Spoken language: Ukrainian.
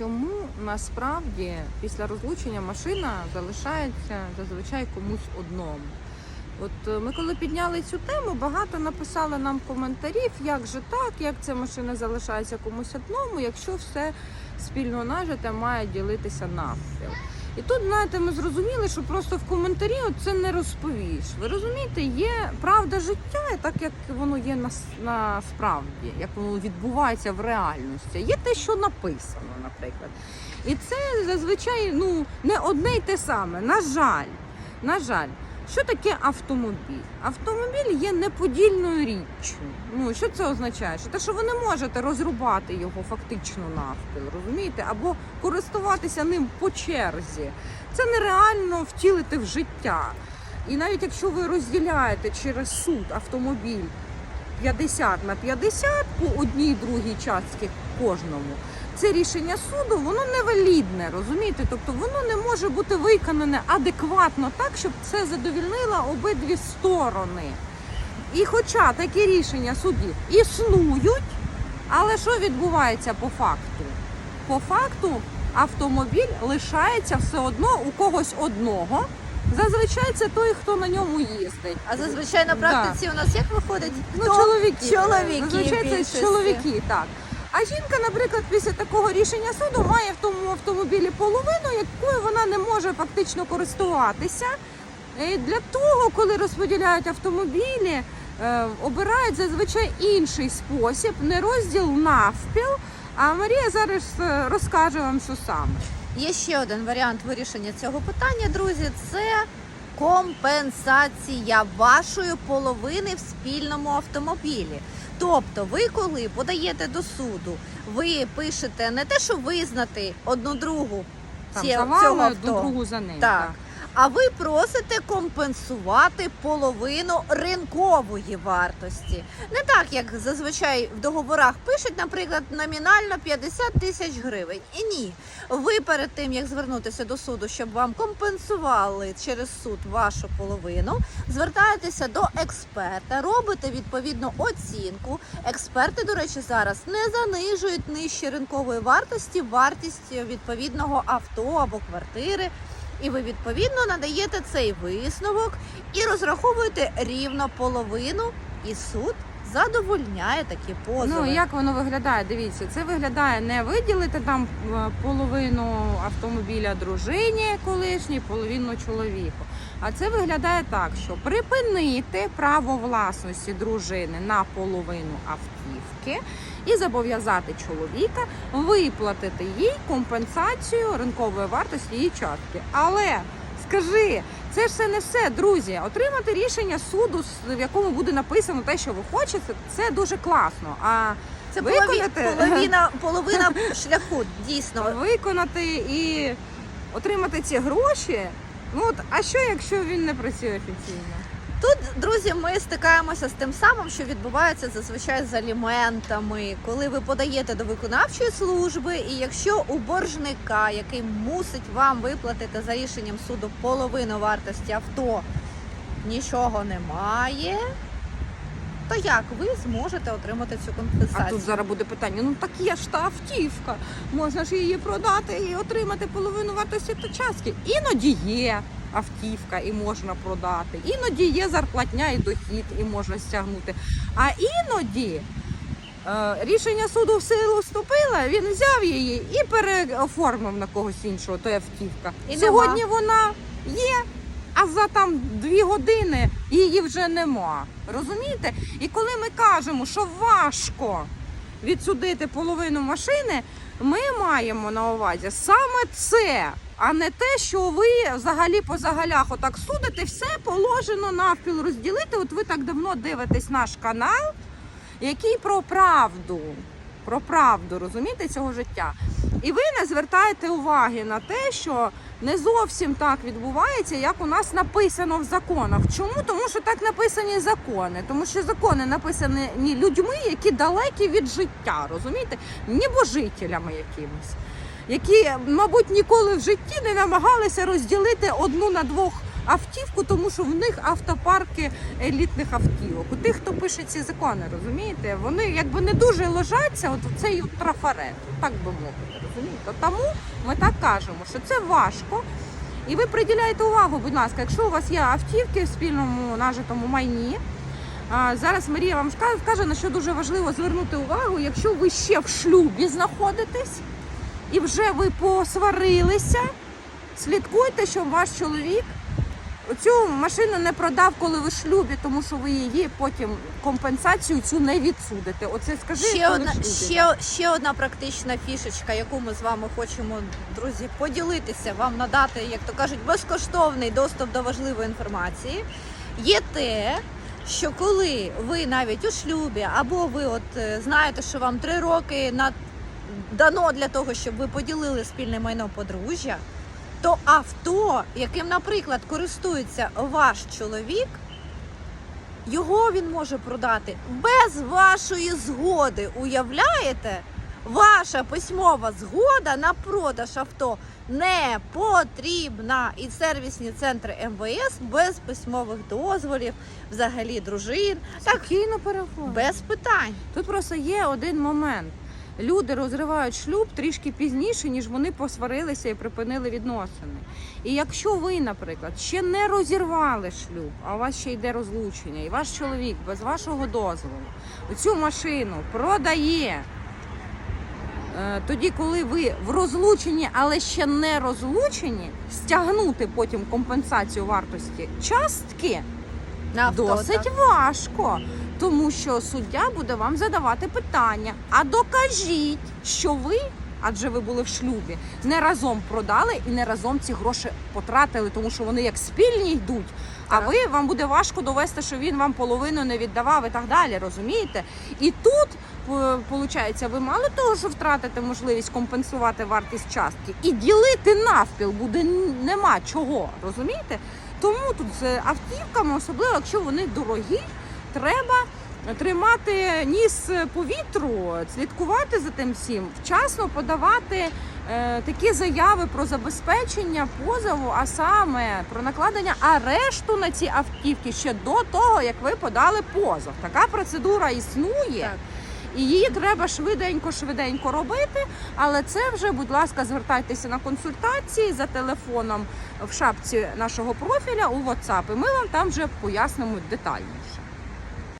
чому насправді після розлучення машина залишається зазвичай комусь одному. От е, ми коли підняли цю тему, багато написали нам коментарів, як же так, як ця машина залишається комусь одному, якщо все спільно нажите має ділитися навпіл. І тут, знаєте, ми зрозуміли, що просто в коментарі це не розповіш. Ви розумієте, є правда життя, так як воно є нас- насправді, як воно відбувається в реальності. Є те, що написано, наприклад. І це зазвичай ну, не одне й те саме. На жаль, на жаль. Що таке автомобіль? Автомобіль є неподільною річчю. Ну що це означає? Що те, що ви не можете розрубати його фактично навпіл, розумієте, або користуватися ним по черзі. Це нереально втілити в життя. І навіть якщо ви розділяєте через суд автомобіль 50 на 50 по одній другій частці кожному, це рішення суду, воно невалідне, розумієте? Тобто воно не може бути виконане адекватно так, щоб це задовільнило обидві сторони. І хоча такі рішення судів існують, але що відбувається по факту? По факту автомобіль лишається все одно у когось одного. Зазвичай це той, хто на ньому їздить. А зазвичай на практиці у нас як виходить? Ну, Хто? чоловіки. Чоловіки Зазвичай в це чоловіки, так. А жінка, наприклад, після такого рішення суду має в тому автомобілі половину, якою вона не може фактично користуватися. І для того, коли розподіляють автомобілі, е, обирають зазвичай інший спосіб, не розділ навпіл. А Марія зараз е, розкаже вам, що саме. Є ще один варіант вирішення цього питання, друзі. Це компенсація вашої половини в спільному автомобілі. Тобто, ви коли подаєте до суду, ви пишете не те, що визнати одну другу Там, ці- за цього авто, одну другу за ним. Так. А ви просите компенсувати половину ринкової вартості. Не так, як зазвичай в договорах пишуть, наприклад, номінально 50 тисяч гривень. І ні. Ви перед тим, як звернутися до суду, щоб вам компенсували через суд вашу половину, звертаєтеся до експерта, робите відповідну оцінку. Експерти, до речі, зараз не занижують нижче ринкової вартості вартість відповідного авто або квартири. І ви відповідно надаєте цей висновок і розраховуєте рівно половину, і суд задовольняє такі позови. Ну як воно виглядає? Дивіться, це виглядає не виділити там е, половину автомобіля дружині колишній, половину чоловіку. А це виглядає так, що припинити право власності дружини на половину автівки і зобов'язати чоловіка виплатити їй компенсацію ринкової вартості її частки. Але скажи, це ж все не все, друзі. Отримати рішення суду, в якому буде написано те, що ви хочете, це дуже класно. А Це виконати- половина, половина шляху, дійсно. виконати і отримати ці гроші. Ну от, а що, якщо він не працює офіційно? Тут, друзі, ми стикаємося з тим самим, що відбувається зазвичай з аліментами, коли ви подаєте до виконавчої служби, і якщо у боржника, який мусить вам виплатити за рішенням суду половину вартості авто, нічого немає, то як ви зможете отримати цю компенсацію? А тут зараз буде питання: ну так є ж та автівка, можна ж її продати і отримати половину вартості та частки. Іноді є автівка і можна продати, іноді є зарплатня і дохід, і можна стягнути. А іноді. е, Рішення суду в силу вступило, він взяв її і переоформив на когось іншого, то є автівка. І Сьогодні вона є, а за там дві години її вже нема. Розумієте? І коли ми кажемо, що важко відсудити половину машини, ми маємо на увазі саме це, а не те, що ви взагалі по загалях отак судите, все положено навпіл розділити. От ви так давно дивитесь наш канал, який про правду, про правду, розумієте, цього життя. І ви не звертаєте уваги на те, що не зовсім так відбувається, як у нас написано в законах. Чому? Тому що так написані закони. Тому що закони написані людьми, які далекі від життя, розумієте? Небожителями якимось, які, мабуть, ніколи в житті не намагалися розділити одну на двох автівку, тому що в них автопарки елітних автівок. У тих, хто пише ці закони, розумієте, вони якби не дуже ложаться от в цей трафарет, так би мовити, розумієте? Тому ми так кажемо, що це важко. І ви приділяєте увагу, будь ласка, якщо у вас є автівки в спільному нажитому майні. Зараз Марія вам ска- скаже, на що дуже важливо звернути увагу, якщо ви ще в шлюбі знаходитесь і вже ви посварилися, слідкуйте, щоб ваш чоловік цю машину не продав, коли ви в шлюбі, тому що ви її потім компенсацію цю не відсудите. Оце скажи, Ще коли одна, в шлюбі. ще, ще одна практична фішечка, яку ми з вами хочемо, друзі, поділитися, вам надати, як то кажуть, безкоштовний доступ до важливої інформації. Є те, що коли ви навіть у шлюбі, або ви от е, знаєте, що вам три роки на дано для того, щоб ви поділили спільне майно подружжя, то авто, яким, наприклад, користується ваш чоловік, його він може продати без вашої згоди. Уявляєте? Ваша письмова згода на продаж авто не потрібна. І сервісні центри МВС без письмових дозволів, взагалі дружин, так Спокійно переходь. без питань. Тут просто є один момент. Люди розривають шлюб трішки пізніше, ніж вони посварилися і припинили відносини. І якщо ви, наприклад, ще не розірвали шлюб, а у вас ще йде розлучення, і ваш чоловік без вашого дозволу цю машину продає. е, Тоді, коли ви в розлученні, але ще не розлучені, стягнути потім компенсацію вартості частки На авто, досить так. важко, тому що суддя буде вам задавати питання. А докажіть, що ви, адже ви були в шлюбі, не разом продали і не разом ці гроші потратили, тому що вони як спільні йдуть. А ви вам буде важко довести, що він вам половину не віддавав і так далі. Розумієте? І тут. Виходить, ви мало того, що втратите можливість компенсувати вартість частки, і ділити навпіл буде нема чого, розумієте? Тому тут з автівками, особливо якщо вони дорогі, треба тримати ніс по вітру, слідкувати за тим всім, вчасно подавати е, такі заяви про забезпечення позову, а саме про накладення арешту на ці автівки ще до того, як ви подали позов. Така процедура існує. Так. І її треба швиденько, швиденько робити. Але це вже, будь ласка, звертайтеся на консультації за телефоном в шапці нашого профіля у WhatsApp. І ми вам там вже пояснимо детальніше.